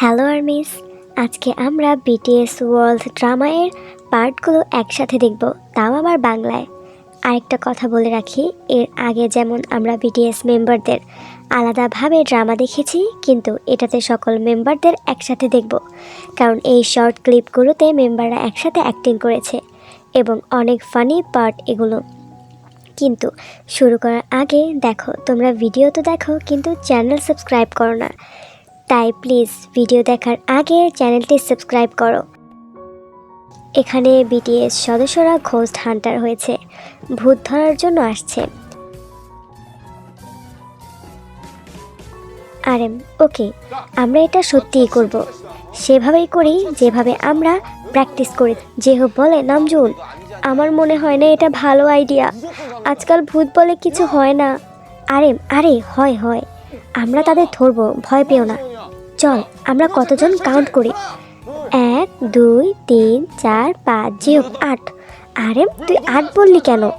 Hello armies, আজকে আমরা BTS world ড্রামায়ের পার্টগুলো একসাথে দেখব, তাও আবার বাংলায়। আরেকটা কথা বলে রাখি, এর আগে যেমন আমরা বিটিএস মেম্বারদের আলাদাভাবে ড্রামা দেখেছি, কিন্তু এটাতে সকল মেম্বারদের একসাথে দেখব, কারণ এই শর্ট ক্লিপগুলোতে মেম্বাররা একসাথে অ্যাক্টিং করেছে, এবং অনেক ফানি পার্ট এগুলো। কিন্তু শুরু করার আগে দেখো, তোমরা ভিডিও তো দেখো, কিন্তু চ্যানেল সাবস্ক্রাইব করো না। তাই প্লিজ ভিডিও দেখার আগে চ্যানেলটি সাবস্ক্রাইব করো। এখানে বিটিএস সদস্যরা ঘোস্ট হান্টার হয়েছে। ভূত ধরার জন্য আসছে। আরেম ওকে, আমরা এটা সত্যিই করব। সেভাবেই করি, যেভাবে আমরা প্র্যাকটিস করি। যে হোক বলে, নামজুন, আমার মনে হয় না এটা ভালো আইডিয়া। আজকাল ভূত বলে কিছু হয় না। আরে আরে, হয় হয়। আমরা তাদের ধরবো, ভয় পেও না। চল আমরা কতজন কাউন্ট করি? এক, দুই, তিন, চার, পাঁচ হোক আট। আরে, তুই আট বললি কেন?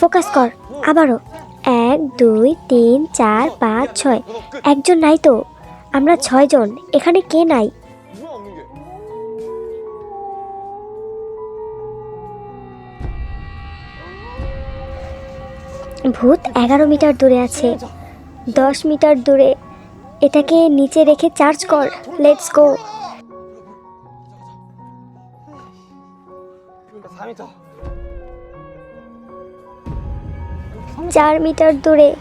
ফোকাস কর, আবারও। এক, দুই, তিন, চার, পাঁচ, ছয়। একজন নাই তো। আমরা ছয়জন। এখানে কে নাই? ভূত এগারো মিটার দূরে আছে। দশ মিটার দূরে এটাকে নিচে রেখে চার্জ কর। লেটস গো চার মিটার দূরে,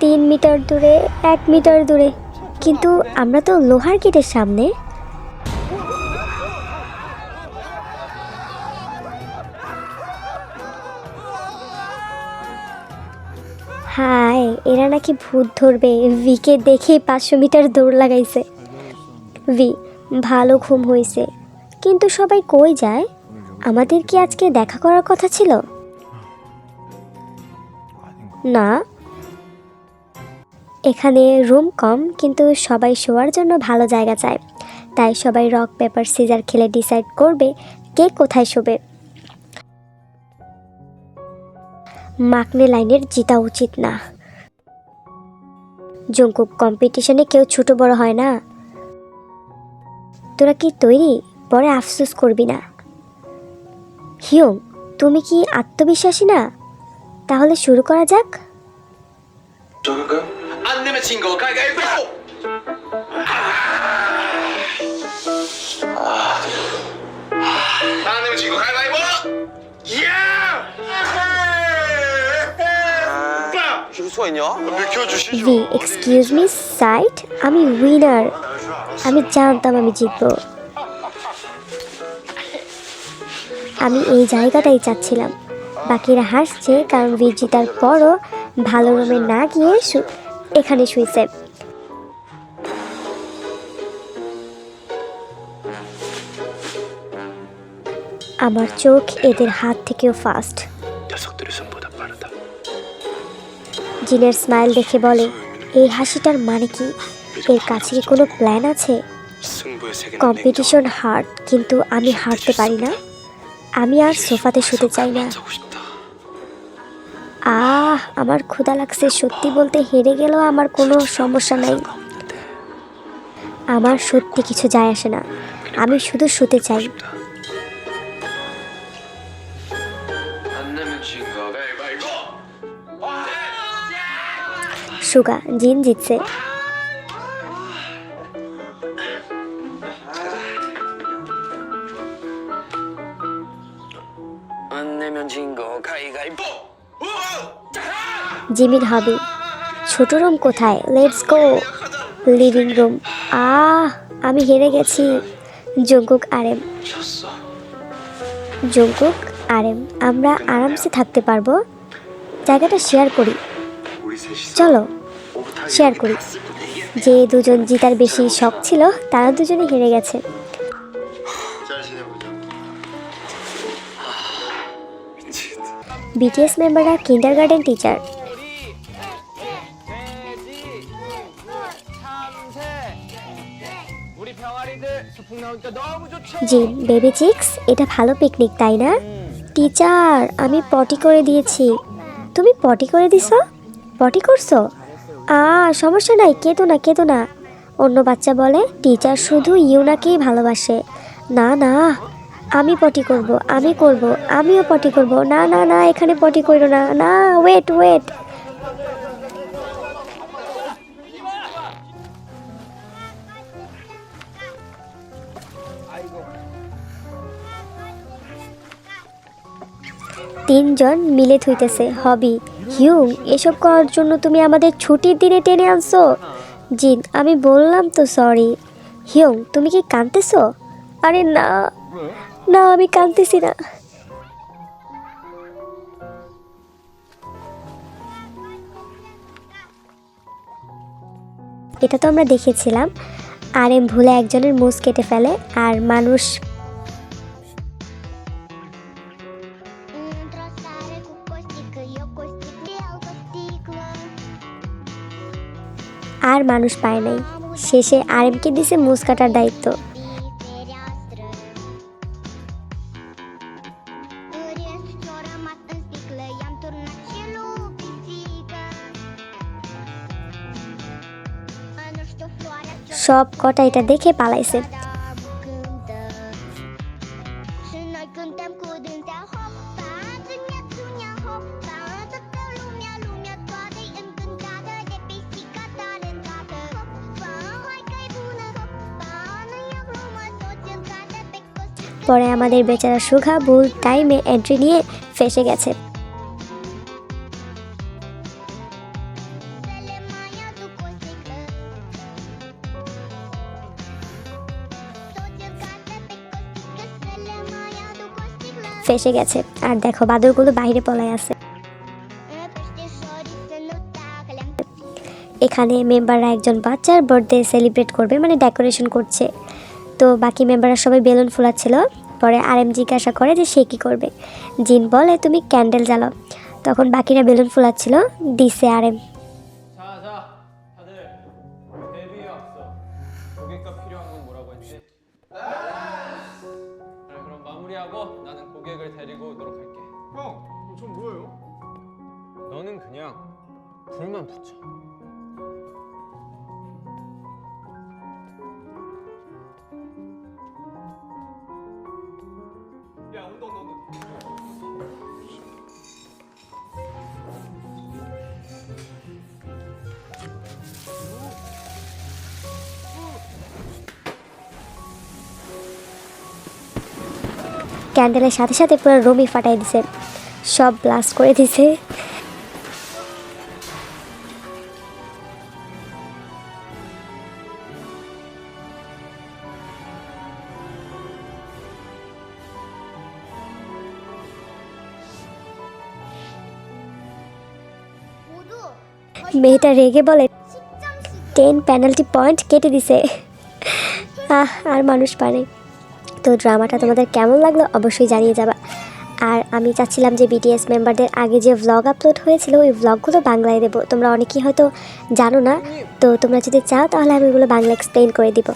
তিন মিটার দূরে, এক মিটার দূরে। কিন্তু আমরা তো লোহার গেটের সামনে। হাই এরা নাকি ভূত ধরবে। ভিকে দেখেই পাঁচশো মিটার দৌড় লাগাইছে। ভি, ভালো ঘুম হয়েছে কিন্তু সবাই কই যায়? আমাদের কি আজকে দেখা করার কথা ছিল? না। এখানে রুম কম, কিন্তু সবাই শোয়ার জন্য ভালো জায়গা চায়। তাই সবাই রক, পেপার, সিজার খেলে ডিসাইড করবে কে কোথায় শোবে। মাকনে লাইনের জিতা উচিত না। জঙ্কুক কম্পিটিশনে কেউ ছোট বড় হয় না। তোরা কি তৈরি? পরে আফসোস করবি না। হিয়ং তুমি কি আত্মবিশ্বাসী না? তাহলে শুরু করা যাক। 저 জি এক্সকিউজ মি সাইট আমি উইনার আমি জানতাম আমি জিতব। আমি এই জায়গাটাই চাচ্ছিলাম। বাকিরা হাসছে কারণ বীর জিতার পরও ভালো রুমে না গিয়ে এখানে শুয়েছে আমার চোখ এদের হাত থেকেও ফাস্ট জিনের স্মাইল দেখে বলে এই হাসিটার মানে কি? এর কাছে কি কোনো প্ল্যান আছে? কম্পিটিশন হার্ড কিন্তু আমি হারতে পারি না। আমি আর সোফাতে শুতে চাই না। আহ আমার ক্ষুধা লাগছে। সত্যি বলতে হেরে গেলেও আমার কোনো সমস্যা নাই। আমার সত্যি কিছু যায় আসে না। আমি শুধু শুতে চাই। সুগা জিন জিতছে। জিমির হবে। ছোট রুম কোথায়? লেটস গো লিভিং রুম আহ আমি হেরে গেছি। জঙ্কুক আরেম। জঙ্কুক আরেম আমরা আরামসে থাকতে পারব। জায়গাটা শেয়ার করি। চলো। শেয়ার করি। যে দুজন জিতার বেশি শখ ছিল, তারা দুজনে হেরে গেছে। বিটিএস মেম্বাররা কিন্ডার গার্ডেন টিচার জি বেবি চিক্স এটা ভালো পিকনিক তাই না? টিচার আমি পটি করে দিয়েছি। তুমি পটি করে দিছ? পটি করছ? আ, সমস্যা নাই কেতো না কেতো না। অন্য বাচ্চা বলে, টিচার শুধু ইউনাকেই ভালোবাসে। না না, আমি পটি করব, আমি করব, আমিও পটি করব। না না না, এখানে পটি করো না না ওয়েট ওয়েট তিনজন মিলে থুইতেছে। হবি, হিউং, এসব করার জন্য তুমি আমাদের ছুটির দিনে টেনে আনছো? জিন, আমি বললাম তো সরি হিউং, তুমি কি কাঁদতেছো? আরে না না, আমি কাঁদতেছি না। এটা তো আমরা দেখেছিলাম। আর এম ভুলে একজনের মুস কেটে ফেলে আর মানুষ আর মানুষ পায় নাই। শেষে আর এমকে দিছে মুস কাটার দায়িত্ব। সব কটা এটা দেখে পালাইছে। পরে আমাদের বেচারা সুখা ভুল টাইমে এন্ট্রি নিয়ে ফেসে গেছে। ফেসে গেছে। আর দেখো, বাদরগুলো বাইরে পলায় আছে। এখানে মেম্বাররা একজন বাচ্চার বার্থডে সেলিব্রেট করবে মানে ডেকোরেশন করছে। তো বাকি মেম্বাররা সবাই বেলুন ফুলাচ্ছিল পরে আর এম জিজ্ঞাসা করে যে সে কী করবে জিন বলে তুমি ক্যান্ডেল জ্বালাও তখন বাকিরা বেলুন ফুলাচ্ছিল দিছে আর এম 자, 자, 다들 데뷔해 왔 ক্যান্ডেলের সাথে সাথে পুরো রুমই ফাটাই দিছে। সব ব্লাস্ট করে দিছে। মেয়েটা রেগে বলে, টেন পেনাল্টি পয়েন্ট কেটে দিছে। আহ, আর মানুষ পারে। তো ড্রামাটা তোমাদের কেমন লাগল অবশ্যই জানিয়ে যাবা। আর আমি চাচ্ছিলাম যে বিটিএস মেম্বারদের আগে যে ভ্লগ আপলোড হয়েছিল, ওই ভ্লগগুলো বাংলায় দেবো। তোমরা অনেকেই হয়তো জানো না। তো তোমরা যদি চাও, তাহলে আমি ওগুলো বাংলা এক্সপ্লেন করে দিব।